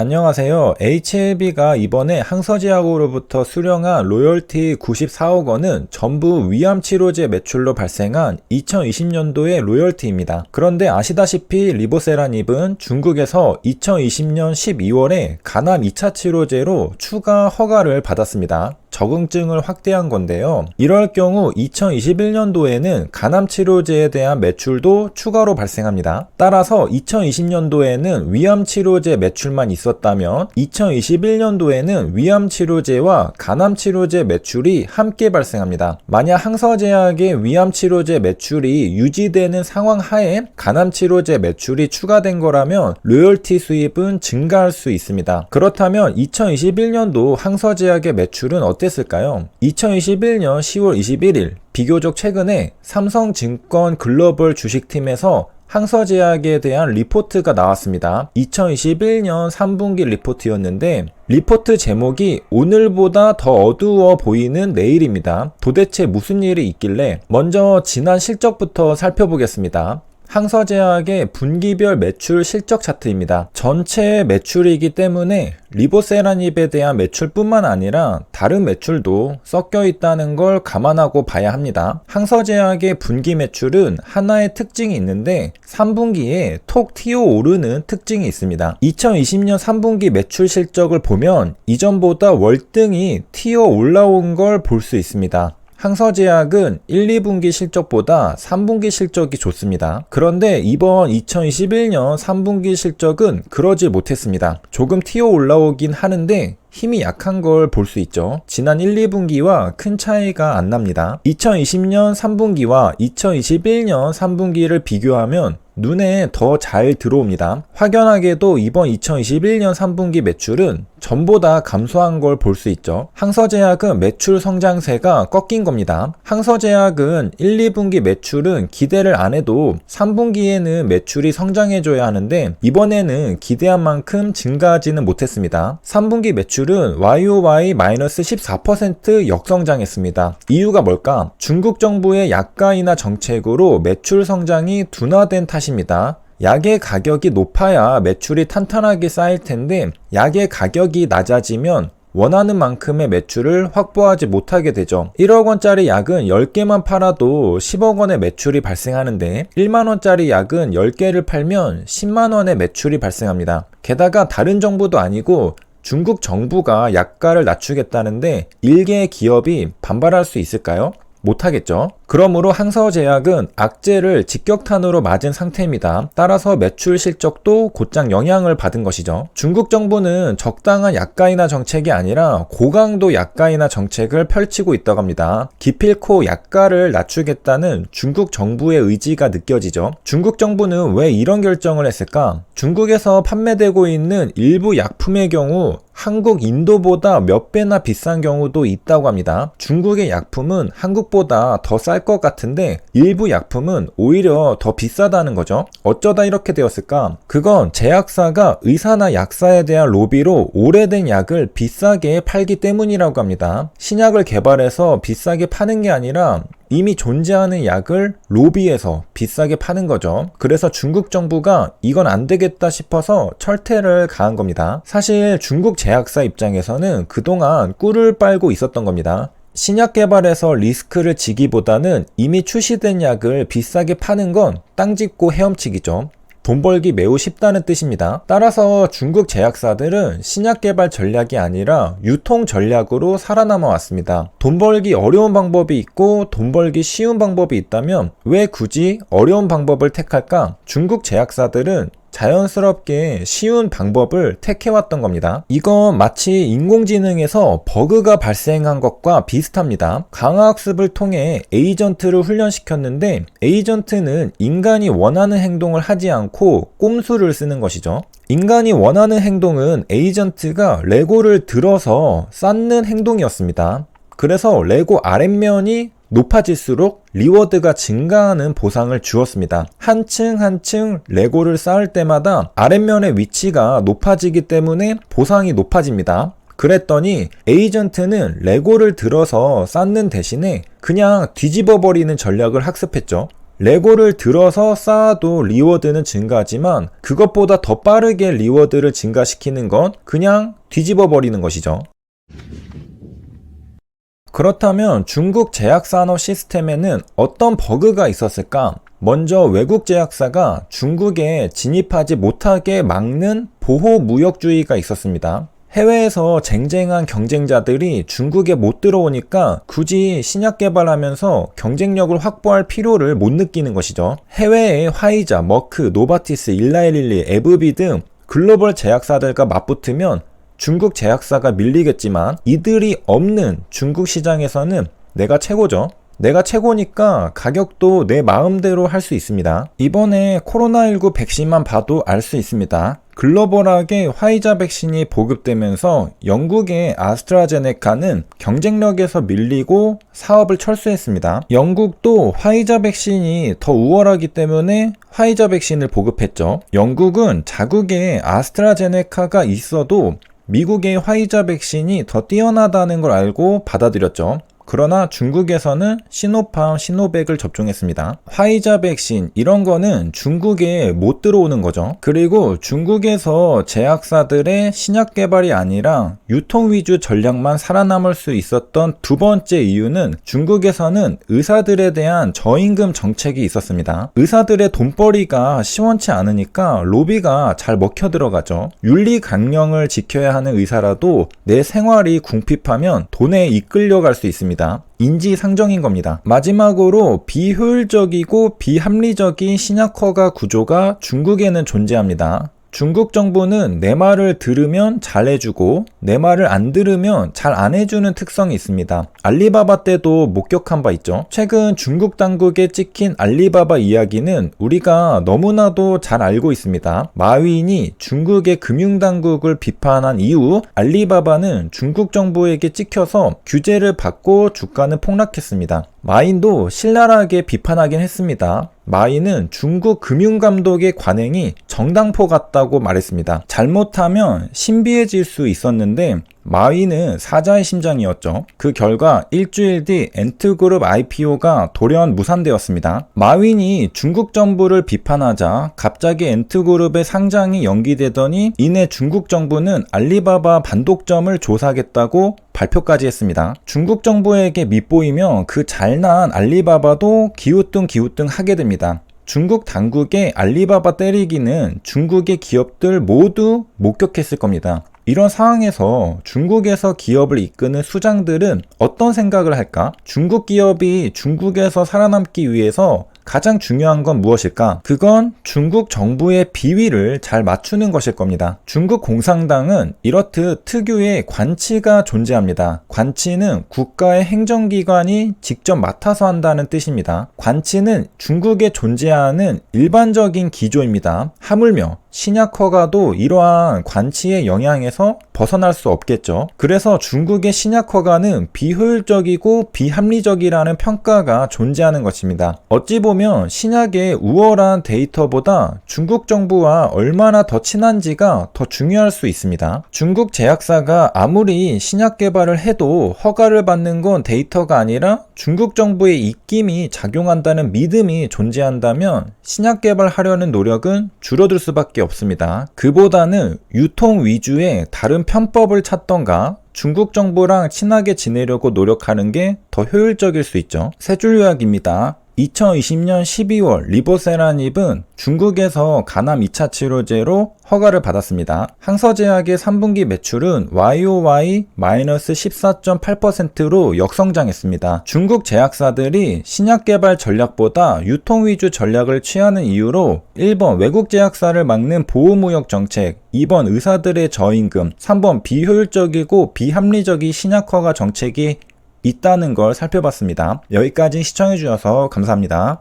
안녕하세요. HLB가 이번에 항서제약으로부터 수령한 로열티 94억 원은 전부 위암 치료제 매출로 발생한 2020년도의 로열티입니다. 그런데 아시다시피 리보세라닙은 중국에서 2020년 12월에 간암 2차 치료제로 추가 허가를 받았습니다. 적응증을 확대한 건데요. 이럴 경우 2021년도에는 간암 치료제에 대한 매출도 추가로 발생합니다. 따라서 2020년도에는 위암 치료제 매출만 있었다면 2021년도에는 위암 치료제와 간암 치료제 매출이 함께 발생합니다. 만약 항서제약의 위암 치료제 매출이 유지되는 상황 하에 간암 치료제 매출이 추가된 거라면 로열티 수입은 증가할 수 있습니다. 그렇다면 2021년도 항서제약의 매출은 어 땠을까요? 2021년 10월 21일 비교적 최근에 삼성증권 글로벌 주식팀에서 항서제약에 대한 리포트가 나왔습니다. 2021년 3분기 리포트였는데 리포트 제목이 오늘보다 더 어두워 보이는 내일입니다. 도대체 무슨 일이 있길래 먼저 지난 실적부터 살펴보겠습니다. 항서제약의 분기별 매출 실적 차트입니다. 전체 매출이기 때문에 리보세라닙에 대한 매출뿐만 아니라 다른 매출도 섞여 있다는 걸 감안하고 봐야 합니다. 항서제약의 분기 매출은 하나의 특징이 있는데 3분기에 톡 튀어 오르는 특징이 있습니다. 2020년 3분기 매출 실적을 보면 이전보다 월등히 튀어 올라온 걸 볼 수 있습니다. 항서제약은 1, 2분기 실적보다 3분기 실적이 좋습니다. 그런데 이번 2021년 3분기 실적은 그러지 못했습니다. 조금 튀어 올라오긴 하는데 힘이 약한 걸 볼 수 있죠. 지난 1, 2분기와 큰 차이가 안 납니다. 2020년 3분기와 2021년 3분기를 비교하면 눈에 더 잘 들어옵니다. 확연하게도 이번 2021년 3분기 매출은 전보다 감소한 걸 볼 수 있죠. 항서제약은 매출 성장세가 꺾인 겁니다. 항서제약은 1, 2분기 매출은 기대를 안 해도 3분기에는 매출이 성장해줘야 하는데 이번에는 기대한 만큼 증가하지는 못했습니다. 3분기 매출 은 YOY-14% 역성장했습니다. 이유가 뭘까? 중국 정부의 약가이나 정책으로 매출 성장이 둔화된 탓입니다. 약의 가격이 높아야 매출이 탄탄하게 쌓일 텐데 약의 가격이 낮아지면 원하는 만큼의 매출을 확보하지 못하게 되죠. 1억 원짜리 약은 10개만 팔아도 10억 원의 매출이 발생하는데 1만 원짜리 약은 10개를 팔면 10만 원의 매출이 발생합니다. 게다가 다른 정부도 아니고 중국 정부가 약가를 낮추겠다는데 일개의 기업이 반발할 수 있을까요? 못하겠죠. 그러므로 항서제약은 악재를 직격탄으로 맞은 상태입니다. 따라서 매출 실적도 곧장 영향을 받은 것이죠. 중국 정부는 적당한 약가이나 정책이 아니라 고강도 약가이나 정책을 펼치고 있다고 합니다. 기필코 약가를 낮추겠다는 중국 정부의 의지가 느껴지죠. 중국 정부는 왜 이런 결정을 했을까? 중국에서 판매되고 있는 일부 약품의 경우 한국, 인도보다 몇 배나 비싼 경우도 있다고 합니다. 중국의 약품은 한국보다 더쌀 것 같은데 일부 약품은 오히려 더 비싸다는 거죠. 어쩌다 이렇게 되었을까? 그건 제약사가 의사나 약사에 대한 로비로 오래된 약을 비싸게 팔기 때문이라고 합니다. 신약을 개발해서 비싸게 파는 게 아니라 이미 존재하는 약을 로비에서 비싸게 파는 거죠. 그래서 중국 정부가 이건 안 되겠다 싶어서 철퇴를 가한 겁니다. 사실 중국 제약사 입장에서는 그동안 꿀을 빨고 있었던 겁니다. 신약 개발에서 리스크를 지기보다는 이미 출시된 약을 비싸게 파는 건 땅 짚고 헤엄치기죠. 돈 벌기 매우 쉽다는 뜻입니다. 따라서 중국 제약사들은 신약 개발 전략이 아니라 유통 전략으로 살아남아 왔습니다. 돈 벌기 어려운 방법이 있고 돈 벌기 쉬운 방법이 있다면 왜 굳이 어려운 방법을 택할까? 중국 제약사들은 자연스럽게 쉬운 방법을 택해왔던 겁니다. 이건 마치 인공지능에서 버그가 발생한 것과 비슷합니다. 강화학습을 통해 에이전트를 훈련시켰는데 에이전트는 인간이 원하는 행동을 하지 않고 꼼수를 쓰는 것이죠. 인간이 원하는 행동은 에이전트가 레고를 들어서 쌓는 행동이었습니다. 그래서 레고 아랫면이 높아질수록 리워드가 증가하는 보상을 주었습니다. 한 층 한 층 레고를 쌓을 때마다 아랫면의 위치가 높아지기 때문에 보상이 높아집니다. 그랬더니 에이전트는 레고를 들어서 쌓는 대신에 그냥 뒤집어 버리는 전략을 학습했죠. 레고를 들어서 쌓아도 리워드는 증가하지만 그것보다 더 빠르게 리워드를 증가시키는 건 그냥 뒤집어 버리는 것이죠. 그렇다면 중국 제약산업 시스템에는 어떤 버그가 있었을까? 먼저 외국 제약사가 중국에 진입하지 못하게 막는 보호 무역주의가 있었습니다. 해외에서 쟁쟁한 경쟁자들이 중국에 못 들어오니까 굳이 신약 개발하면서 경쟁력을 확보할 필요를 못 느끼는 것이죠. 해외의 화이자, 머크, 노바티스, 일라일릴리, 에브비 등 글로벌 제약사들과 맞붙으면 중국 제약사가 밀리겠지만 이들이 없는 중국 시장에서는 내가 최고죠. 내가 최고니까 가격도 내 마음대로 할 수 있습니다. 이번에 코로나19 백신만 봐도 알 수 있습니다. 글로벌하게 화이자 백신이 보급되면서 영국의 아스트라제네카는 경쟁력에서 밀리고 사업을 철수했습니다. 영국도 화이자 백신이 더 우월하기 때문에 화이자 백신을 보급했죠. 영국은 자국에 아스트라제네카가 있어도 미국의 화이자 백신이 더 뛰어나다는 걸 알고 받아들였죠. 그러나 중국에서는 시노팜, 시노백을 접종했습니다. 화이자 백신 이런 거는 중국에 못 들어오는 거죠. 그리고 중국에서 제약사들의 신약 개발이 아니라 유통 위주 전략만 살아남을 수 있었던 두 번째 이유는 중국에서는 의사들에 대한 저임금 정책이 있었습니다. 의사들의 돈벌이가 시원치 않으니까 로비가 잘 먹혀 들어가죠. 윤리 강령을 지켜야 하는 의사라도 내 생활이 궁핍하면 돈에 이끌려갈 수 있습니다. 인지상정인 겁니다. 마지막으로 비효율적이고 비합리적인 신약 허가 구조가 중국에는 존재합니다. 중국 정부는 내 말을 들으면 잘해주고 내 말을 안 들으면 잘 안 해주는 특성이 있습니다. 알리바바 때도 목격한 바 있죠. 최근 중국 당국에 찍힌 알리바바 이야기는 우리가 너무나도 잘 알고 있습니다. 마윈이 중국의 금융당국을 비판한 이후 알리바바는 중국 정부에게 찍혀서 규제를 받고 주가는 폭락했습니다. 마인도 신랄하게 비판하긴 했습니다. 마인은 중국 금융감독의 관행이 정당포 같다고 말했습니다. 잘못하면 신비해질 수 있었는데 마윈은 사자의 심장이었죠. 그 결과 일주일 뒤 엔트그룹 IPO가 돌연 무산되었습니다. 마윈이 중국 정부를 비판하자 갑자기 엔트그룹의 상장이 연기되더니 이내 중국 정부는 알리바바 반독점을 조사하겠다고 발표까지 했습니다. 중국 정부에게 밑보이며 그 잘난 알리바바도 기우뚱 기우뚱 하게 됩니다. 중국 당국의 알리바바 때리기는 중국의 기업들 모두 목격했을 겁니다. 이런 상황에서 중국에서 기업을 이끄는 수장들은 어떤 생각을 할까? 중국 기업이 중국에서 살아남기 위해서 가장 중요한 건 무엇일까? 그건 중국 정부의 비위를 잘 맞추는 것일 겁니다. 중국 공산당은 이렇듯 특유의 관치가 존재합니다. 관치는 국가의 행정기관이 직접 맡아서 한다는 뜻입니다. 관치는 중국에 존재하는 일반적인 기조입니다. 하물며 신약 허가도 이러한 관치의 영향에서 벗어날 수 없겠죠. 그래서 중국의 신약 허가는 비효율적이고 비합리적이라는 평가가 존재하는 것입니다. 어찌 보면 신약의 우월한 데이터보다 중국 정부와 얼마나 더 친한지가 더 중요할 수 있습니다. 중국 제약사가 아무리 신약 개발을 해도 허가를 받는 건 데이터가 아니라 중국 정부의 입김이 작용한다는 믿음이 존재한다면 신약 개발하려는 노력은 줄어들 수밖에 없습니다. 그보다는 유통 위주의 다른 편법을 찾던가 중국 정부랑 친하게 지내려고 노력하는 게 더 효율적일 수 있죠. 세 줄 요약입니다. 2020년 12월 리보세라닙은 중국에서 간암 2차 치료제로 허가를 받았습니다. 항서제약의 3분기 매출은 YOY-14.8%로 역성장했습니다. 중국 제약사들이 신약 개발 전략보다 유통 위주 전략을 취하는 이유로 1번 외국 제약사를 막는 보호무역 정책, 2번 의사들의 저임금, 3번 비효율적이고 비합리적인 신약 허가 정책이 있다는 걸 살펴봤습니다. 여기까지 시청해주셔서 감사합니다.